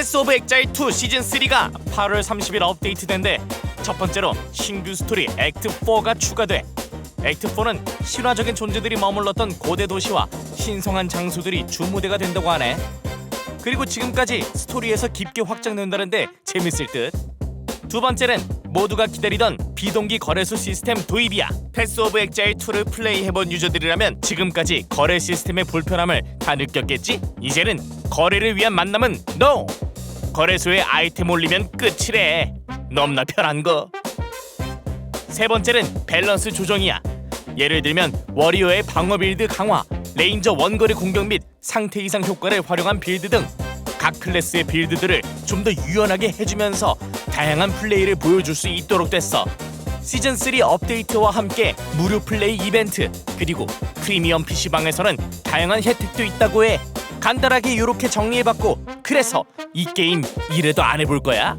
패스 오브 엑자일 2 시즌 3가 8월 30일 업데이트된데 첫 번째로 신규 스토리 액트 4가 추가돼. 액트 4는 신화적인 존재들이 머물렀던 고대 도시와 신성한 장소들이 주무대가 된다고 하네. 그리고 지금까지 스토리에서 깊게 확장된다는데 재밌을 듯. 두 번째는 모두가 기다리던 비동기 거래소 시스템 도입이야. 패스 오브 엑자일 2를 플레이해본 유저들이라면 지금까지 거래 시스템의 불편함을 다 느꼈겠지? 이제는 거래를 위한 만남은 NO! 거래소에 아이템 올리면 끝이래. 너무나 편한 거. 세 번째는 밸런스 조정이야. 예를 들면 워리어의 방어 빌드 강화, 레인저 원거리 공격 및 상태 이상 효과를 활용한 빌드 등 각 클래스의 빌드들을 좀 더 유연하게 해주면서 다양한 플레이를 보여줄 수 있도록 됐어. 시즌 3 업데이트와 함께 무료 플레이 이벤트 그리고 프리미엄 PC방에서는 다양한 혜택도 있다고 해. 간단하게 이렇게 정리해봤고 그래서 이 게임 이래도 안 해볼 거야.